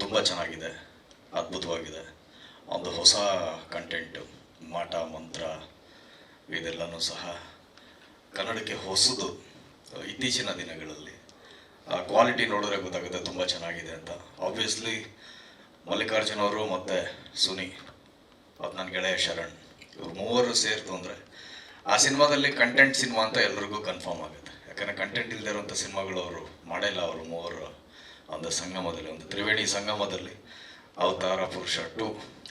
ತುಂಬ ಚೆನ್ನಾಗಿದೆ, ಅದ್ಭುತವಾಗಿದೆ. ಒಂದು ಹೊಸ ಕಂಟೆಂಟು ಮಾಟ, ಮಂತ್ರ, ಇದೆಲ್ಲನೂ ಸಹ ಕನ್ನಡಕ್ಕೆ ಹೊಸದು ಇತ್ತೀಚಿನ ದಿನಗಳಲ್ಲಿ. ಆ ಕ್ವಾಲಿಟಿ ನೋಡಿದ್ರೆ ಗೊತ್ತಾಗುತ್ತೆ ತುಂಬ ಚೆನ್ನಾಗಿದೆ ಅಂತ. ಆಬ್ವಿಯಸ್ಲಿ ಮಲ್ಲಿಕಾರ್ಜುನ ಅವರು ಮತ್ತು ಸುನಿ ಮತ್ತು ನನ್ನ ಗೆಳೆಯ ಶರಣ್, ಇವ್ರು ಮೂವರು ಸೇರ್ತು ಅಂದರೆ ಆ ಸಿನಿಮಾದಲ್ಲಿ ಕಂಟೆಂಟ್ ಸಿನಿಮಾ ಅಂತ ಎಲ್ರಿಗೂ ಕನ್ಫರ್ಮ್ ಆಗುತ್ತೆ. ಯಾಕಂದರೆ ಕಂಟೆಂಟ್ ಇಲ್ಲದೇ ಇರುವಂಥ ಸಿನಿಮಾಗಳು ಅವರು ಮಾಡಿಲ್ಲ ಅವರು ಮೂವರು. ಒಂದು ಸಂಗಮದಲ್ಲಿ, ಒಂದು ತ್ರಿವೇಣಿ ಸಂಗಮದಲ್ಲಿ ಅವತಾರ, ಪುರುಷ ಟು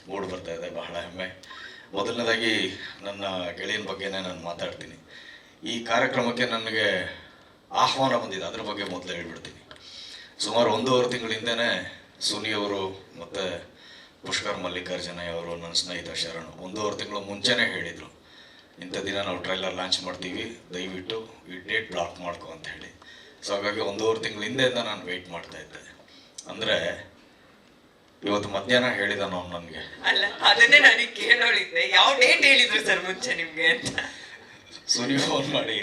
ಮೂಡ್ ಬರ್ತಾ ಇದೆ, ಬಹಳ ಹೆಮ್ಮೆ. ಮೊದಲನೇದಾಗಿ ನನ್ನ ಗೆಳೆಯನ ಬಗ್ಗೆನೇ ನಾನು ಮಾತಾಡ್ತೀನಿ. ಈ ಕಾರ್ಯಕ್ರಮಕ್ಕೆ ನನಗೆ ಆಹ್ವಾನ ಬಂದಿದೆ, ಅದ್ರ ಬಗ್ಗೆ ಮೊದಲು ಹೇಳ್ಬಿಡ್ತೀನಿ. ಸುಮಾರು ಒಂದೂವರೆ ತಿಂಗಳ ಹಿಂದೆನೇ ಸುನಿ ಅವರು ಮತ್ತು ಪುಷ್ಕರ್ ಮಲ್ಲಿಕಾರ್ಜುನಯ್ಯ ಅವರು ನನ್ನ ಸ್ನೇಹಿತ ಶರಣ್ ಒಂದೂವರೆ ತಿಂಗಳು ಮುಂಚೆನೇ ಹೇಳಿದರು. ಇಂಥ ದಿನ ನಾವು ಟ್ರೈಲರ್ ಲಾಂಚ್ ಮಾಡ್ತೀವಿ, ದಯವಿಟ್ಟು ಈ ಡೇಟ್ ಬ್ಲಾಕ್ ಮಾಡ್ಕೊ ಅಂತ ಹೇಳಿ ಸೊ ಹಾಗಾಗಿ ಒಂದೂವರೆ ತಿಂಗಳ ಹಿಂದೆಯಿಂದ ನಾನು ವೆಯ್ಟ್ ಮಾಡ್ತಾ ಇದ್ದೆ. ಅಂದರೆ ಇವತ್ತು ಮಧ್ಯಾಹ್ನ ಹೇಳಿದ ನಾವು ನನಗೆ. ಅಲ್ಲ ಅದನ್ನೇ ನನಗೆ ಕೇಳೋಳಿದ್ದೆ. ಯಾವ ಡೇಟ್ ಹೇಳಿದ್ರು ಸರ್ ಮುಂಚೆ ನಿಮ್ಗೆ ಅಂತ? ಸುನಿ ಫೋನ್ ಮಾಡಿ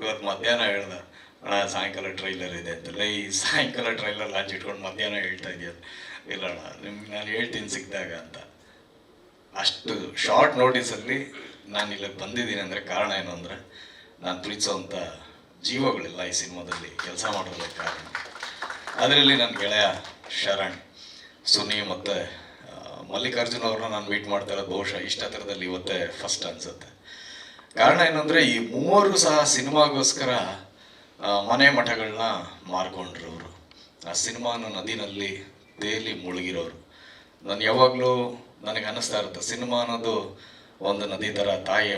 ಇವತ್ತು ಮಧ್ಯಾಹ್ನ ಹೇಳ್ದ. ಅಣ್ಣ ಸಾಯಂಕಾಲ ಟ್ರೈಲರ್ ಇದೆ ಅಂತಲ್ಲ ಈ ಸಾಯಂಕಾಲ ಟ್ರೈಲರ್ ಲಾಂಚ್ ಇಟ್ಕೊಂಡು ಮಧ್ಯಾಹ್ನ ಹೇಳ್ತಾ ಇದೆಯಲ್ಲ ಇಲ್ಲ ಅಣ್ಣ ನಿಮ್ಗೆ ನಾನು ಹೇಳ್ತೀನಿ ಸಿಕ್ಕಿದಾಗ ಅಂತ. ಅಷ್ಟು ಶಾರ್ಟ್ ನೋಟಿಸಲ್ಲಿ ನಾನು ಇಲ್ಲಿ ಬಂದಿದ್ದೀನಿ ಅಂದರೆ ಕಾರಣ ಏನು ಅಂದರೆ ನಾನು ಪ್ರೀತಿಸೋವಂಥ ಜೀವಗಳಿಲ್ಲ ಈ ಸಿನಿಮಾದಲ್ಲಿ ಕೆಲಸ ಮಾಡೋದಕ್ಕೆ ಕಾರಣ. ಅದರಲ್ಲಿ ನನ್ನ ಗೆಳೆಯ ಶರಣ್, ಸುನಿ ಮತ್ತು ಮಲ್ಲಿಕಾರ್ಜುನ್ ಅವ್ರನ್ನ ನಾನು ಮೀಟ್ ಮಾಡ್ತಾ ಇರೋದು ಬಹುಶಃ ಇಷ್ಟ ಥರದಲ್ಲಿ ಇವತ್ತೇ ಫಸ್ಟ್ ಅನ್ಸುತ್ತೆ. ಕಾರಣ ಏನಂದರೆ ಈ ಮೂವರು ಸಹ ಸಿನಿಮಾಗೋಸ್ಕರ ಮನೆ ಮಠಗಳನ್ನ ಮಾರ್ಕೊಂಡ್ರು ಅವರು. ಆ ಸಿನಿಮಾನ ನದಿನಲ್ಲಿ ತೇಲಿ ಮುಳುಗಿರೋರು. ನಾನು ಯಾವಾಗಲೂ ನನಗೆ ಅನ್ನಿಸ್ತಾ ಇರುತ್ತೆ, ಸಿನಿಮಾ ಅನ್ನೋದು ಒಂದು ನದಿ ಥರ ತಾಯಿ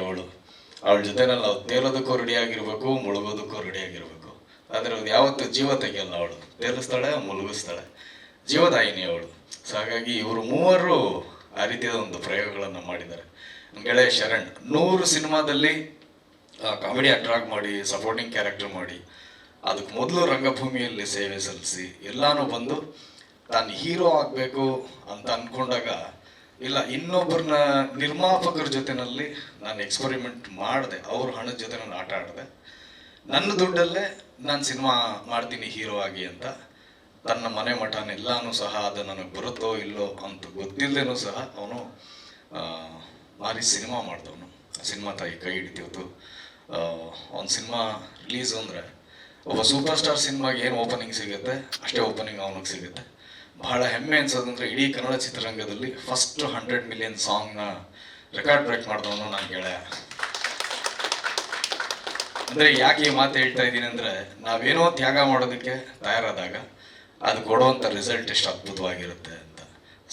ಅವಳು ಜೊತೆನಲ್ಲಿ ನಾವು ತೇಲೋದಕ್ಕೂ ರೆಡಿಯಾಗಿರ್ಬೇಕು ಮುಳುಗೋದಕ್ಕೂ ರೆಡಿಯಾಗಿರ್ಬೇಕು ಆದರೆ ಅದು ಯಾವತ್ತೂ ಜೀವ ತೆಗಿಯಲ್ಲ ಅವಳು. ತೇಲಿಸ್ತಾಳೆ, ಮುಳುಗಿಸ್ತಾಳೆ. ಜೀವದಾಯಿನಿ ಅವಳು. ಸೊ ಹಾಗಾಗಿ ಇವರು ಮೂವರು ಆ ರೀತಿಯಾದ ಒಂದು ಪ್ರಯೋಗಗಳನ್ನು ಮಾಡಿದ್ದಾರೆ. ಗೆಳೆಯ ಶರಣ್, ನೂರು ಸಿನಿಮಾದಲ್ಲಿ ಕಾಮಿಡಿ ಅಟ್ರಾಕ್ಟ್ ಮಾಡಿ ಸಪೋರ್ಟಿಂಗ್ ಕ್ಯಾರೆಕ್ಟರ್ ಮಾಡಿ, ಅದಕ್ಕೆ ಮೊದಲು ರಂಗಭೂಮಿಯಲ್ಲಿ ಸೇವೆ ಸಲ್ಲಿಸಿ, ಎಲ್ಲಾನು ಬಂದು ತಾನು ಹೀರೋ ಆಗಬೇಕು ಅಂತ ಅಂದ್ಕೊಂಡಾಗ ಇಲ್ಲ ಇನ್ನೊಬ್ಬರನ್ನ ನಿರ್ಮಾಪಕರ ಜೊತೆನಲ್ಲಿ ನಾನು ಎಕ್ಸ್ಪರಿಮೆಂಟ್ ಮಾಡಿದೆ. ಅವ್ರ ಹಣದ ಜೊತೆ ನಾನು ಆಟ ಆಡಿದೆ. ನನ್ನ ದುಡ್ಡಲ್ಲೇ ನಾನು ಸಿನಿಮಾ ಮಾಡ್ತೀನಿ ಹೀರೋ ಆಗಿ ಅಂತ. ತನ್ನ ಮನೆ ಮಠನೆಲ್ಲಾನು ಸಹ ಅದು ನನಗೆ ಬರುತ್ತೋ ಇಲ್ಲೋ ಅಂತ ಗೊತ್ತಿಲ್ಲದೇನೂ ಸಹ ಅವನು ಮಾರಿ ಸಿನಿಮಾ ಮಾಡ್ದವನು. ಸಿನಿಮಾ ತಾಯಿ ಕೈ ಹಿಡಿತಿವತ್ತು ಒಂದು ಸಿನಿಮಾ ರಿಲೀಸ್ ಅಂದರೆ ಒಬ್ಬ ಸೂಪರ್ ಸ್ಟಾರ್ ಸಿನಿಮಾಗೆ ಏನು ಓಪನಿಂಗ್ ಸಿಗುತ್ತೆ, ಅಷ್ಟೇ ಓಪನಿಂಗ್ ಅವನಿಗೆ ಸಿಗುತ್ತೆ. ಬಹಳ ಹೆಮ್ಮೆ ಅನ್ಸೋದಂದ್ರೆ ಇಡೀ ಕನ್ನಡ ಚಿತ್ರರಂಗದಲ್ಲಿ ಫಸ್ಟ್ ಹಂಡ್ರೆಡ್ ಮಿಲಿಯನ್ ಸಾಂಗ್ನ ರೆಕಾರ್ಡ್ ಬ್ರೇಕ್ ಮಾಡಿದವನು ನಾನು ಗೆಳೆಯ. ಅಂದ್ರೆ ಯಾಕೆ ಈ ಮಾತು ಹೇಳ್ತಾ ಇದ್ದೀನಿ ಅಂದ್ರೆ ನಾವೇನೋ ತ್ಯಾಗ ಮಾಡೋದಕ್ಕೆ ತಯಾರಾದಾಗ ಅದು ಕೊಡುವಂಥ ರಿಸಲ್ಟ್ ಎಷ್ಟು ಅದ್ಭುತವಾಗಿರುತ್ತೆ ಅಂತ.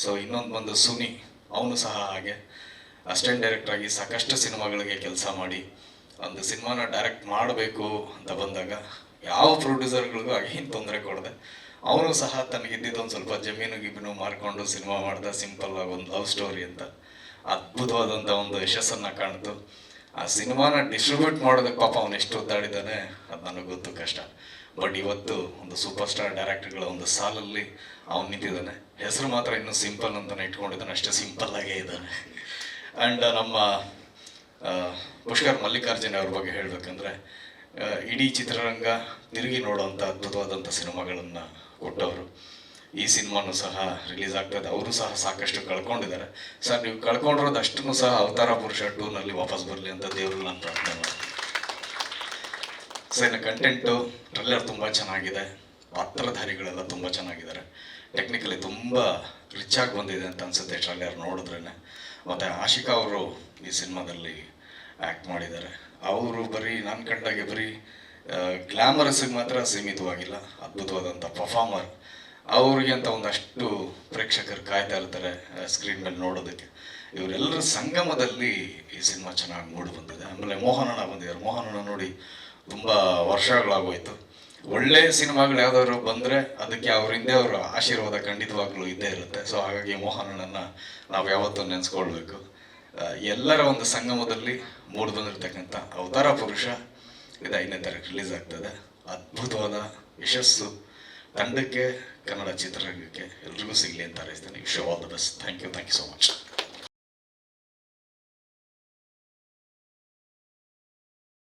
ಸೊ ಇನ್ನೊಂದು ಬಂದು ಸುನಿ, ಅವನು ಸಹ ಹಾಗೆ ಅಸಿಸ್ಟೆಂಟ್ ಡೈರೆಕ್ಟರ್ ಆಗಿ ಸಾಕಷ್ಟು ಸಿನಿಮಾಗಳಿಗೆ ಕೆಲಸ ಮಾಡಿ ಒಂದು ಸಿನಿಮಾನ ಡೈರೆಕ್ಟ್ ಮಾಡಬೇಕು ಅಂತ ಬಂದಾಗ ಯಾವ ಪ್ರೊಡ್ಯೂಸರ್ಗಳಿಗೂ ಏನು ತೊಂದರೆ ಕೊಡದೆ ಅವರು ಸಹ ತನಗಿದ್ದಿದ್ದು ಒಂದು ಸ್ವಲ್ಪ ಜಮೀನು ಗಿಮೀನು ಮಾರ್ಕೊಂಡು ಸಿನಿಮಾ ಮಾಡ್ದ ಸಿಂಪಲ್ ಆಗಿ ಒಂದು ಲವ್ ಸ್ಟೋರಿ ಅಂತ. ಅದ್ಭುತವಾದಂಥ ಒಂದು ಯಶಸ್ಸನ್ನು ಕಾಣ್ತು. ಆ ಸಿನಿಮಾನ ಡಿಸ್ಟ್ರಿಬ್ಯೂಟ್ ಮಾಡೋದಕ್ಕೆ ಪಾಪ ಅವನು ಎಷ್ಟು ಒದ್ದಾಡಿದ್ದಾನೆ, ಅದು ನನಗೆ ಗೊತ್ತು ಕಷ್ಟ. ಬಟ್ ಇವತ್ತು ಒಂದು ಸೂಪರ್ ಸ್ಟಾರ್ ಡೈರೆಕ್ಟರ್ಗಳ ಒಂದು ಸಾಲಲ್ಲಿ ಅವನು ನಿಂತಿದ್ದಾನೆ. ಹೆಸರು ಮಾತ್ರ ಇನ್ನೂ ಸಿಂಪಲ್ ಅಂತಾನೆ ಇಟ್ಕೊಂಡಿದ್ದಾನೆ, ಅಷ್ಟೇ ಸಿಂಪಲ್ ಆಗೇ ಇದ್ದಾನೆ. ಆ್ಯಂಡ್ ನಮ್ಮ ಪುಷ್ಕರ್ ಮಲ್ಲಿಕಾರ್ಜುನ ಅವ್ರ ಬಗ್ಗೆ ಹೇಳಬೇಕಂದ್ರೆ ಇಡೀ ಚಿತ್ರರಂಗ ತಿರುಗಿ ನೋಡುವಂಥ ಅದ್ಭುತವಾದಂಥ ಸಿನಿಮಾಗಳನ್ನು ಕೊಟ್ಟವರು. ಈ ಸಿನಿಮಾನು ಸಹ ರಿಲೀಸ್ ಆಗ್ತದೆ. ಅವರು ಸಹ ಸಾಕಷ್ಟು ಕಳ್ಕೊಂಡಿದ್ದಾರೆ. ಸರ್, ನೀವು ಕಳ್ಕೊಂಡಿರೋದು ಅಷ್ಟನ್ನು ಸಹ ಅವತಾರ ಪುರುಷ ಟೂನಲ್ಲಿ ವಾಪಸ್ ಬರಲಿ ಅಂತ ದೇವರು ನಾನು ಪ್ರಾರ್ಥನೆ ಮಾಡ್ತೀನಿ. ಇನ್ನು ಕಂಟೆಂಟು ಟ್ರೈಲರ್ ತುಂಬ ಚೆನ್ನಾಗಿದೆ. ಪಾತ್ರಧಾರಿಗಳೆಲ್ಲ ತುಂಬ ಚೆನ್ನಾಗಿದ್ದಾರೆ. ಟೆಕ್ನಿಕಲಿ ತುಂಬ ರಿಚ್ ಆಗಿ ಬಂದಿದೆ ಅಂತ ಅನ್ಸುತ್ತೆ ಟ್ರೈಲರ್ ನೋಡಿದ್ರೇ ಮತ್ತು ಆಶಿಕಾ ಅವರು ಈ ಸಿನಿಮಾದಲ್ಲಿ ಆ್ಯಕ್ಟ್ ಮಾಡಿದ್ದಾರೆ. ಅವರು ಬರೀ ನಾನು ಕಂಡಾಗೆ ಬರೀ ಗ್ಲ್ಯಾಮರಸ್ಗೆ ಮಾತ್ರ ಸೀಮಿತವಾಗಿಲ್ಲ ಅದ್ಭುತವಾದಂಥ ಪರ್ಫಾರ್ಮರ್ ಅವ್ರಿಗೆ ಅಂತ ಒಂದಷ್ಟು ಪ್ರೇಕ್ಷಕರು ಕಾಯ್ತಾ ಇರ್ತಾರೆ ಸ್ಕ್ರೀನ್ ಮೇಲೆ ನೋಡೋದಕ್ಕೆ. ಇವರೆಲ್ಲರ ಸಂಗಮದಲ್ಲಿ ಈ ಸಿನಿಮಾ ಚೆನ್ನಾಗಿ ಮೂಡಿ ಬಂದಿದೆ. ಆಮೇಲೆ ಮೋಹನಣ್ಣ ಬಂದಿದ್ದಾರೆ. ಮೋಹನಣ್ಣ ನೋಡಿ ತುಂಬ ವರ್ಷಗಳಾಗೋಯ್ತು. ಒಳ್ಳೆ ಸಿನಿಮಾಗಳು ಯಾವ್ದಾದ್ರು ಬಂದರೆ ಅದಕ್ಕೆ ಅವ್ರ ಹಿಂದೆ ಅವರ ಆಶೀರ್ವಾದ ಖಂಡಿತವಾಗ್ಲೂ ಇದ್ದೇ ಇರುತ್ತೆ. ಸೊ ಹಾಗಾಗಿ ಮೋಹನಣ್ಣನ ನಾವು ಯಾವತ್ತೂ ನೆನೆಸ್ಕೊಳ್ಬೇಕು. ಎಲ್ಲರ ಒಂದು ಸಂಗಮದಲ್ಲಿ ಮೂಡಿ ಬಂದಿರತಕ್ಕಂಥ ಅವತಾರ ಪುರುಷ ಇದು ಐದನೇ ತಾರೀಕು ರಿಲೀಸ್ ಆಗ್ತದೆ. ಅದ್ಭುತವಾದ, ಯಶಸ್ಸು. ತಂಡಕ್ಕೆ ಕನ್ನಡ ಚಿತ್ರರಂಗಕ್ಕೆ ಎಲ್ರಿಗೂ ಸಿಗಲಿ ಅಂತ ಹಾರೈಸ್ತೇನೆ wish all the best thank you thank you so much